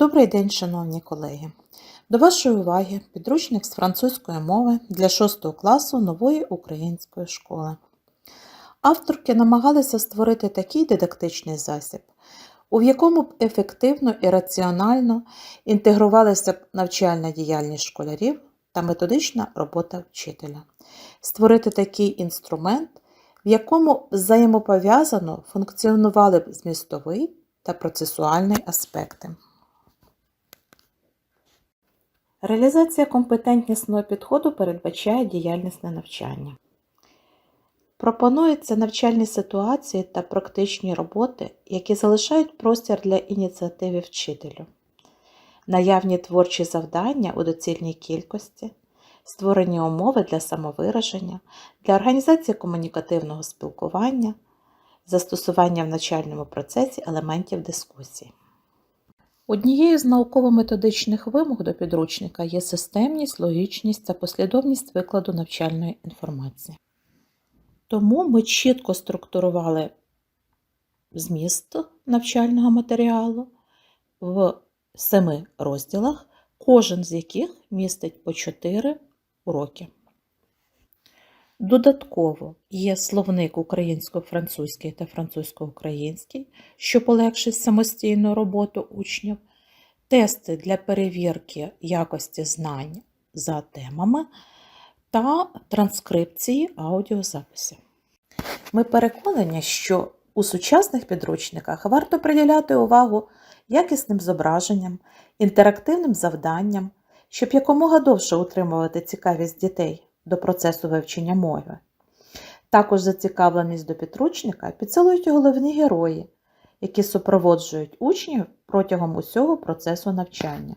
Добрий день, шановні колеги! До вашої уваги підручник з французької мови для 6 класу нової української школи. Авторки намагалися створити такий дидактичний засіб, у якому б ефективно і раціонально інтегрувалася б навчальна діяльність школярів та методична робота вчителя. Створити такий інструмент, в якому взаємопов'язано функціонували б змістовий та процесуальний аспекти. Реалізація компетентнісного підходу передбачає діяльнісне навчання. Пропонуються навчальні ситуації та практичні роботи, які залишають простір для ініціативи вчителю, наявні творчі завдання у доцільній кількості, створені умови для самовираження, для організації комунікативного спілкування, застосування в навчальному процесі елементів дискусії. Однією з науково-методичних вимог до підручника є системність, логічність та послідовність викладу навчальної інформації. Тому ми чітко структурували зміст навчального матеріалу в семи розділах, кожен з яких містить по 4 уроки. Додатково є словник українсько-французький та французько-український, що полегшить самостійну роботу учнів, тести для перевірки якості знань за темами та транскрипції аудіозаписів. Ми переконані, що у сучасних підручниках варто приділяти увагу якісним зображенням, інтерактивним завданням, щоб якомога довше утримувати цікавість дітей до процесу вивчення мови. Також зацікавленість до підручника підсилують головні герої, які супроводжують учнів протягом усього процесу навчання.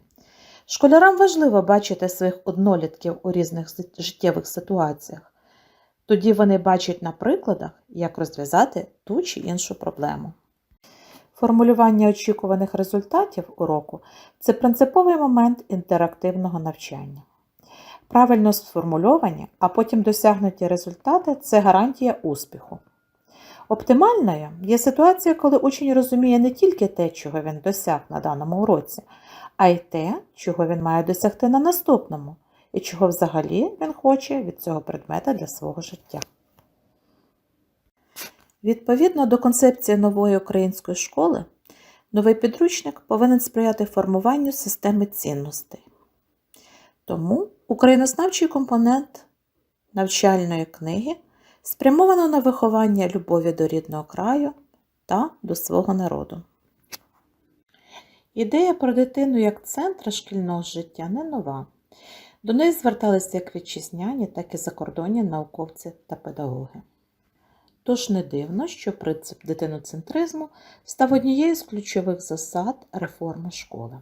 Школярам важливо бачити своїх однолітків у різних життєвих ситуаціях. Тоді вони бачать на прикладах, як розв'язати ту чи іншу проблему. Формулювання очікуваних результатів уроку це принциповий момент інтерактивного навчання. Правильно сформульовані, а потім досягнуті результати це гарантія успіху. Оптимальною є ситуація, коли учень розуміє не тільки те, чого він досяг на даному уроці, а й те, чого він має досягти на наступному, і чого взагалі він хоче від цього предмета для свого життя. Відповідно до концепції нової української школи, новий підручник повинен сприяти формуванню системи цінностей. Тому українознавчий компонент навчальної книги спрямовано на виховання любові до рідного краю та до свого народу. Ідея про дитину як центра шкільного життя не нова. До неї зверталися як вітчизняні, так і закордонні науковці та педагоги. Тож не дивно, що принцип дитиноцентризму став однією з ключових засад реформи школи.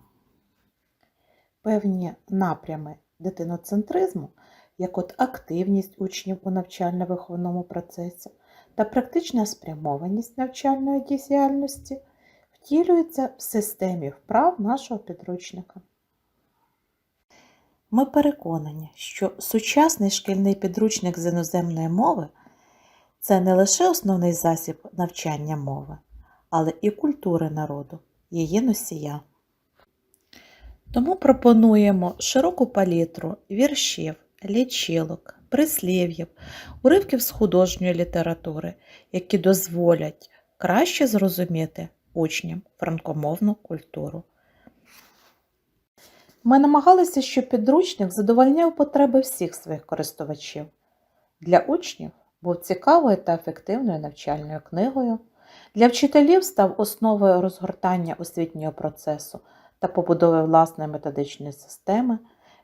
Певні напрями дитиноцентризму, як от активність учнів у навчально-виховному процесі та практична спрямованість навчальної діяльності, втілюються в системі вправ нашого підручника. Ми переконані, що сучасний шкільний підручник з іноземної мови це не лише основний засіб навчання мови, але і культури народу, її носія. Тому пропонуємо широку палітру віршів, лічилок, прислів'їв, уривків з художньої літератури, які дозволять краще зрозуміти учням франкомовну культуру. Ми намагалися, щоб підручник задовольняв потреби всіх своїх користувачів. Для учнів був цікавою та ефективною навчальною книгою, для вчителів став основою розгортання освітнього процесу та побудови власної методичної системи,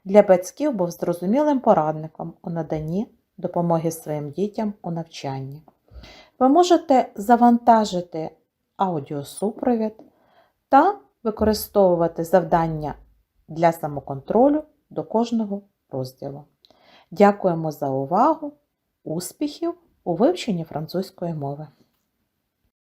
для батьків був зрозумілим порадником у наданні допомоги своїм дітям у навчанні. Ви можете завантажити аудіосупровід та використовувати завдання для самоконтролю до кожного розділу. Дякуємо за увагу! Успіхів у вивченні французької мови!